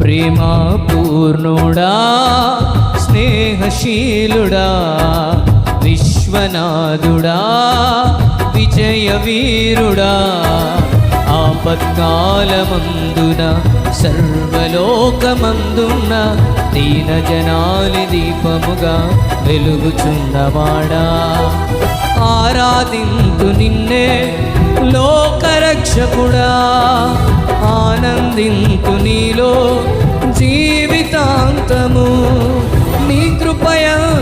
ప్రేమా పూర్ణుడా స్నేహశీలుడా విశ్వనాథుడా విజయ వీరుడా ఆపత్కాలమందున సర్వలోకమందున్న దీన జనాలి దీపముగా వెలుగుచున్నవాడా. ఆరాధింతు నిన్నే లోకరక్షకుడా. ఆనందింతు నీలో జీవితాంతము.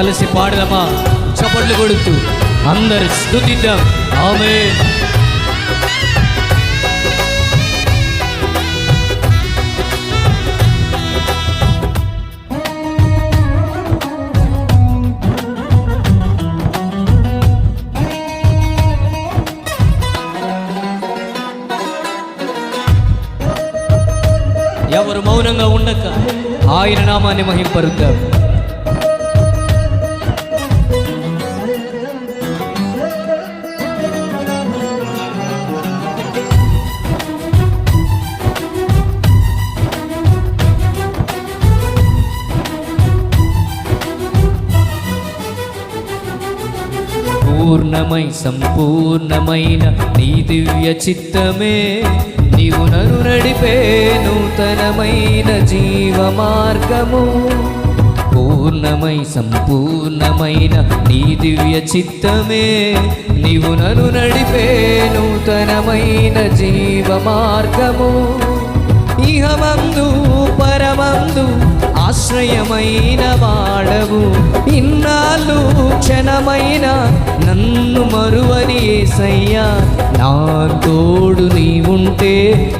కలిసి పాడదమా? చప్పట్లు కొడుతూ అందరు స్థుతిద్దాం. ఆమె ఎవరు మౌనంగా ఉండక ఆయన నామాన్ని మహింపరుద్దాం. పూర్ణమై సంపూర్ణమైన నీ దివ్య చిత్తమే. నీవు నరు నడిపే నూతనమైన జీవ మార్గము పూర్ణమై సంపూర్ణమైన నీ దివ్య చిత్తమే. నీవు నను నడిపే నూతనమైన జీవ మార్గము ఇహమందు పరమందు ఆశ్రయమైన వాడవు. ఇన్నాళ్ళు క్షణమైన నన్ను మరువని ఏసయ్యా. నా తోడు నీవుంటే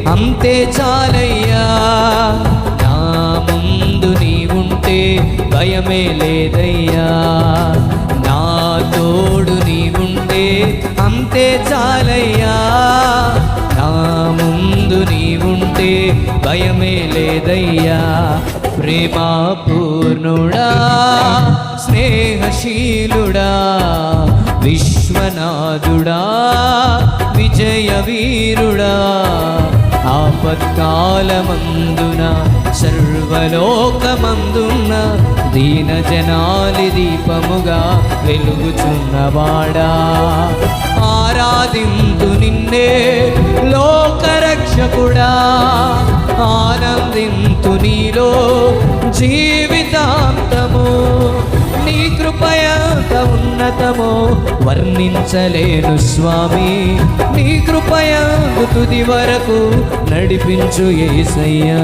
అంతే చాలయ్యా. నా ముందు నీవుంటే భయమే లేదయ్యా. నా తోడు నీవుంటే అంతే చాలయ్యా. నా ముందు నీవుంటే భయమే లేదయ్యా. ప్రేమా పూర్ణుడా స్నేహశీలుడా విశ్వనాథుడా విజయ వీరుడా. ఆపత్కాలమందున సర్వలోకమందున్న దీన జనాలి దీపముగా వెలుగుచున్నవాడా. ఆరాధింతు నిన్నే లోకరక్షకుడా ఆనందింతు నీలో జీవితాంతము నీ కృపయంత ఉన్నతమో వర్ణించలేను స్వామి. నీ కృపయందు తుది వరకు నడిపించు ఏసయ్యా.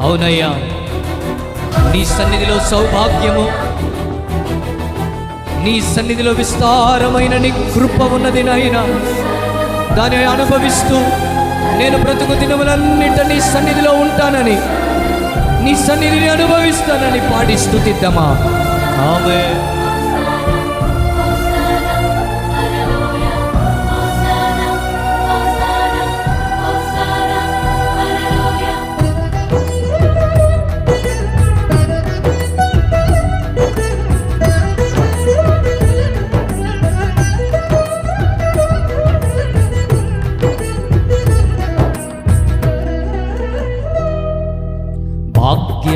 అవునయ్యా నీ సన్నిధిలో సౌభాగ్యము నీ సన్నిధిలో విస్తారమైన నీ కృప ఉన్నది నాయనా. దాన్ని అనుభవిస్తూ నేను బ్రతుకు దినములన్నింట నీ సన్నిధిలో ఉంటానని నీ సన్నిధిని అనుభవిస్తానని పాడి స్థుతిద్దామా? ఆమె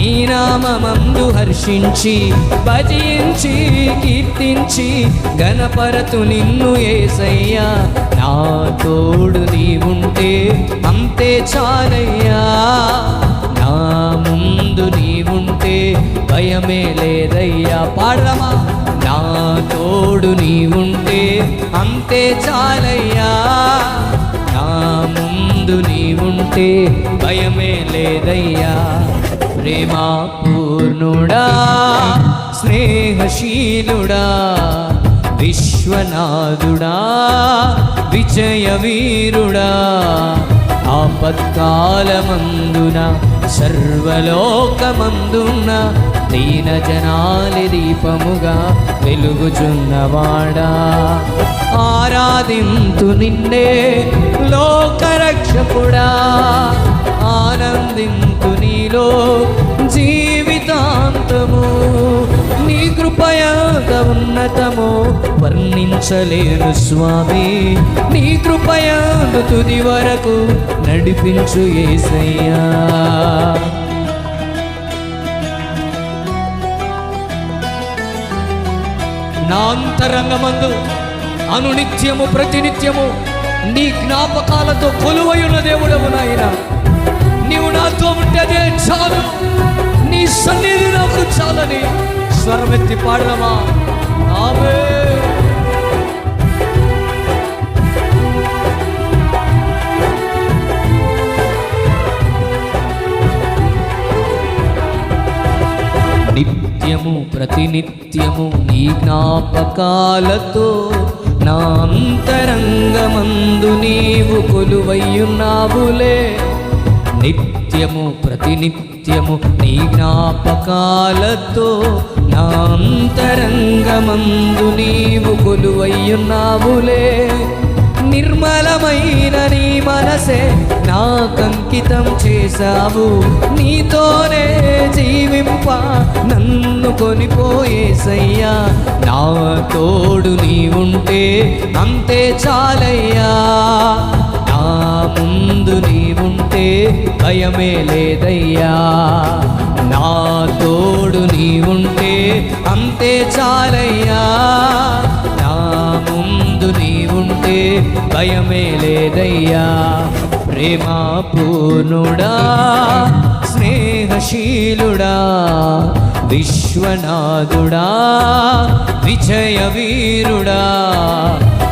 నీ నామమందు హర్షించి భజించి కీర్తించి గణపరతు నిన్ను ఏసయ్యా. నా తోడు నీవుంటే అంతే చాలయ్యా. నా ముందు నీవుంటే భయమే లేదయ్యా. పాడమా నా తోడు నీవుంటే అంతే చాలయ్యా. నా ముందు నీవుంటే భయమే లేదయ్యా. ప్రేమా పూర్ణుడా స్నేహశీలుడా విశ్వనాథుడా విజయవీరుడా ఆపత్కాలమందున సర్వలోకమందున దీన జనాలి దీపముగా వెలుగుచున్నవాడా. ఆరాధింతు నిన్నే లోకరక్షకుడా. ఆనందింతు నీలో జీవితాంతము. నీ కృపయంత ఉన్నతము వర్ణించలేను స్వామి. నీ కృపయంత తుది వరకు నడిపించు ఏసయ్యా. నా అంతరంగమందు అనునిత్యము ప్రతినిత్యము నీ జ్ఞాపకాలతో కొలువయున్న దేవుడవు నాయన. సన్నిధి నాకు చాలని స్వరమెత్తి పాడమా? ఆమె. నిత్యము ప్రతినిత్యము నీ జ్ఞాపకాలతో నా అంతరంగమందు నీవు కొలువయ్యున్నావులే. నిత్య నిత్యము ప్రతినిత్యము నీ జ్ఞాపకాలతో నాంతరంగమందు నీవు కొలువయ్యున్నావులే. నిర్మలమైన నీ మనసే నాకంకితం చేశావు. నీతోనే జీవింప నన్ను కొనిపోయేసయ్యా నా తోడు నీ ఉంటే అంతే చాలయ్యా. నా ముందు పోతే భయమే లేదయ్యా. నా తోడు నీ ఉంటే అంతే చాలయ్యా. నా ముందు నీ ఉంటే భయమే లేదయ్యా. ప్రేమ పూర్ణుడా స్నేహశీలుడా విశ్వనాథుడా విజయ వీరుడా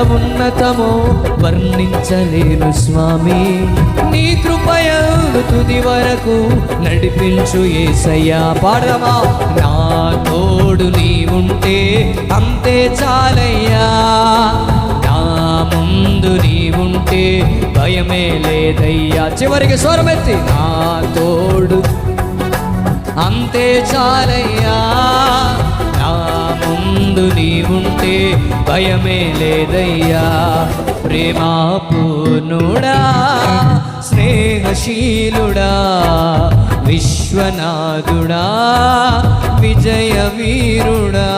కృపయంత ఉన్నతము వర్ణించలేను స్వామి. నీ కృపయ తుది వరకు నడిపించు ఏసయ్యా పాడమా నా తోడు నీవుంటే అంతే చాలయ్యా. నా ముందు నీవుంటే భయమే లేదయ్యా. చివరికి స్వరమెత్తి నా తోడు అంతే చాలయ్యా. ముందు నీవుంటే భయమే లేదయ్యా. ప్రేమాపూర్ణుడా స్నేహశీలుడా విశ్వనాథుడా విజయ వీరుడా